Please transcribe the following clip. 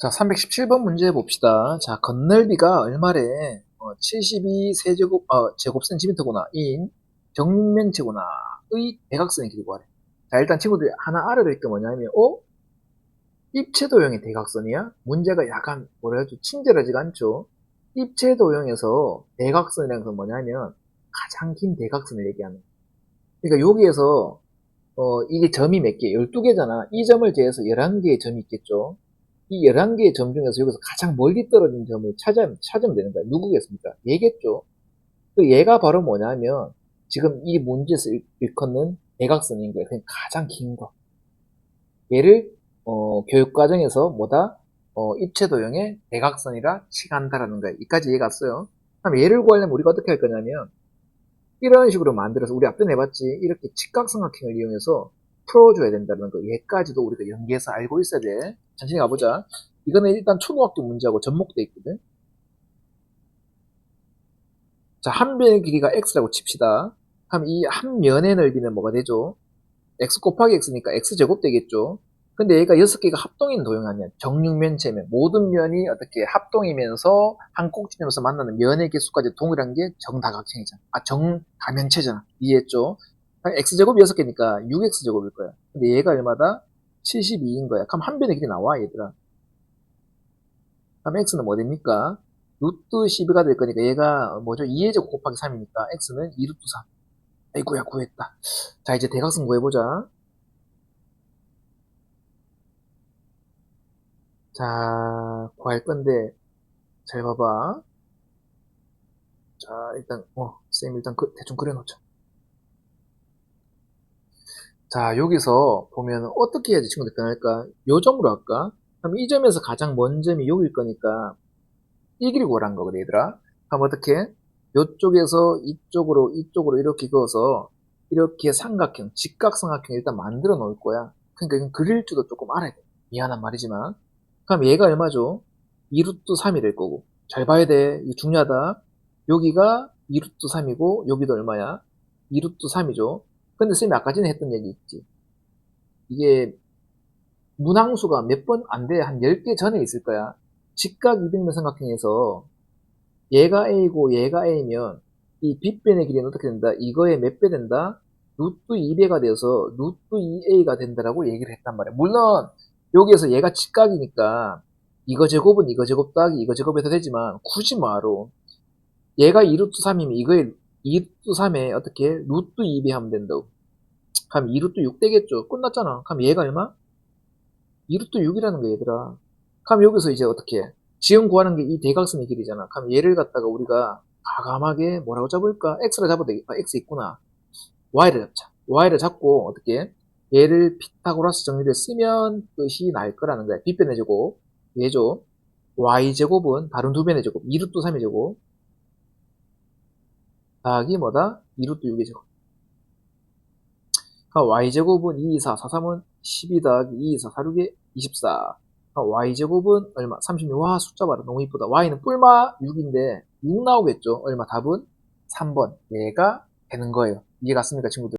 자, 317번 문제 봅시다. 자, 건널비가 얼마래? 어, 72 세제곱, 어, 제곱 센티미터구나. 인, 정면 체구나. 의 대각선의 길이고 하래. 자, 일단 친구들이 하나 알아야 될 게 뭐냐면, 어? 입체 도형의 대각선이야? 문제가 약간, 뭐라 해야지, 친절하지가 않죠? 입체 도형에서 대각선이라는 건 뭐냐면, 가장 긴 대각선을 얘기하는. 그러니까 여기에서, 어, 이게 점이 몇 개? 12개잖아. 이 점을 제해서 11개의 점이 있겠죠? 이 11개의 점 중에서 여기서 가장 멀리 떨어진 점을 찾아, 찾으면 되는 거야. 누구겠습니까? 얘겠죠? 그 얘가 바로 뭐냐면, 지금 이 문제에서 일- 일컫는 대각선인 거예요. 그냥 가장 긴 거. 얘를, 어, 교육과정에서 뭐다? 어, 입체도형의 대각선이라 칭한다라는 거예요. 이까지 이해가 왔어요. 그럼 얘를 구하려면 우리가 어떻게 할 거냐면, 이런 식으로 만들어서, 우리 앞전에 해봤지? 이렇게 직각삼각형을 이용해서 풀어줘야 된다는 거. 얘까지도 우리가 연계해서 알고 있어야 돼. 천천히 가보자. 이거는 일단 초등학교 문제하고 접목돼 있거든. 자, 한 변의 길이가 x라고 칩시다. 그럼 이 한 면의 넓이는 뭐가 되죠? x 곱하기 x니까 x제곱 되겠죠? 근데 얘가 6개가 합동인 도형 아니야. 정육면체면 모든 면이 어떻게 합동이면서 한 꼭지점에서 만나는 면의 개수까지 동일한 게 정다각형이잖아. 아, 정다면체잖아. 이해했죠? x제곱 6개니까 6x제곱일 거야. 근데 얘가 얼마다? 72인 거야. 그럼 한 변의 길이 나와, 얘들아. 그럼 x는 뭐 됩니까? 루트 12가 될 거니까 얘가 뭐죠? 2의 제곱 곱하기 3이니까 x는 2루트 3. 아이고야, 구했다. 자, 이제 대각선 구해보자. 자, 구할 건데, 잘 봐봐. 자, 일단, 어, 쌤 일단 그, 대충 그려놓자. 자, 여기서 보면 어떻게 해야지 친구들 변할까? 요 점으로 할까? 그럼 이 점에서 가장 먼 점이 여기일 거니까 이 길이 구하라는 거거든, 얘들아. 그럼 어떻게? 요쪽에서 이쪽으로, 이쪽으로 이렇게 그어서 이렇게 삼각형, 직각삼각형 일단 만들어 놓을 거야. 그러니까 이건 그릴 줄도 조금 알아야 돼. 미안한 말이지만. 그럼 얘가 얼마죠? 2루트 3이 될 거고. 잘 봐야 돼. 이거 중요하다. 여기가 2루트 3이고, 여기도 얼마야? 2루트 3이죠. 근데 쌤이 아까 전에 했던 얘기 있지. 이게 문항수가 몇 번 안 돼. 한 10개 전에 있을 거야. 직각 200면 삼각형에서 얘가 A고 얘가 A면 이 빗변의 길이는 어떻게 된다? 이거의 몇배 된다? 루트 2배가 돼서 루트 2A가 된다라고 얘기를 했단 말이야. 물론 여기에서 얘가 직각이니까 이거 제곱은 이거 제곱 더하기 이거 제곱해도 되지만 굳이 뭐하러 얘가 2루트 3이면 이거의 2루트 3에 어떻게 루트 2배 하면 된다고. 그럼 2루트 6 되겠죠. 끝났잖아. 그럼 얘가 얼마? 2루트 6이라는 거 얘들아. 그럼 여기서 이제 어떻게 해? 지금 구하는 게 이 대각선의 길이잖아. 그럼 얘를 갖다가 우리가 과감하게 뭐라고 잡을까? x를 잡아도 되겠, 아, x 있구나. y를 잡자. y를 잡고 어떻게 해? 얘를 피타고라스 정리를 쓰면 끝이 날 거라는 거야. 빗변의 제곱. 얘죠. y제곱은 다른 두 변의 제곱. 2루트 3의 제곱. 더하기 뭐다? 2루트 6의 제곱. 그럼 y제곱은 2, 2, 4, 4, 3은 12 더하기 2, 2, 4, 4, 6에 24. 그럼 y제곱은 얼마? 36. 와, 숫자 봐라. 너무 이쁘다. y는 뿔마 6인데 6 나오겠죠? 얼마? 답은 3번. 얘가 되는 거예요. 이해 갔습니까, 친구들?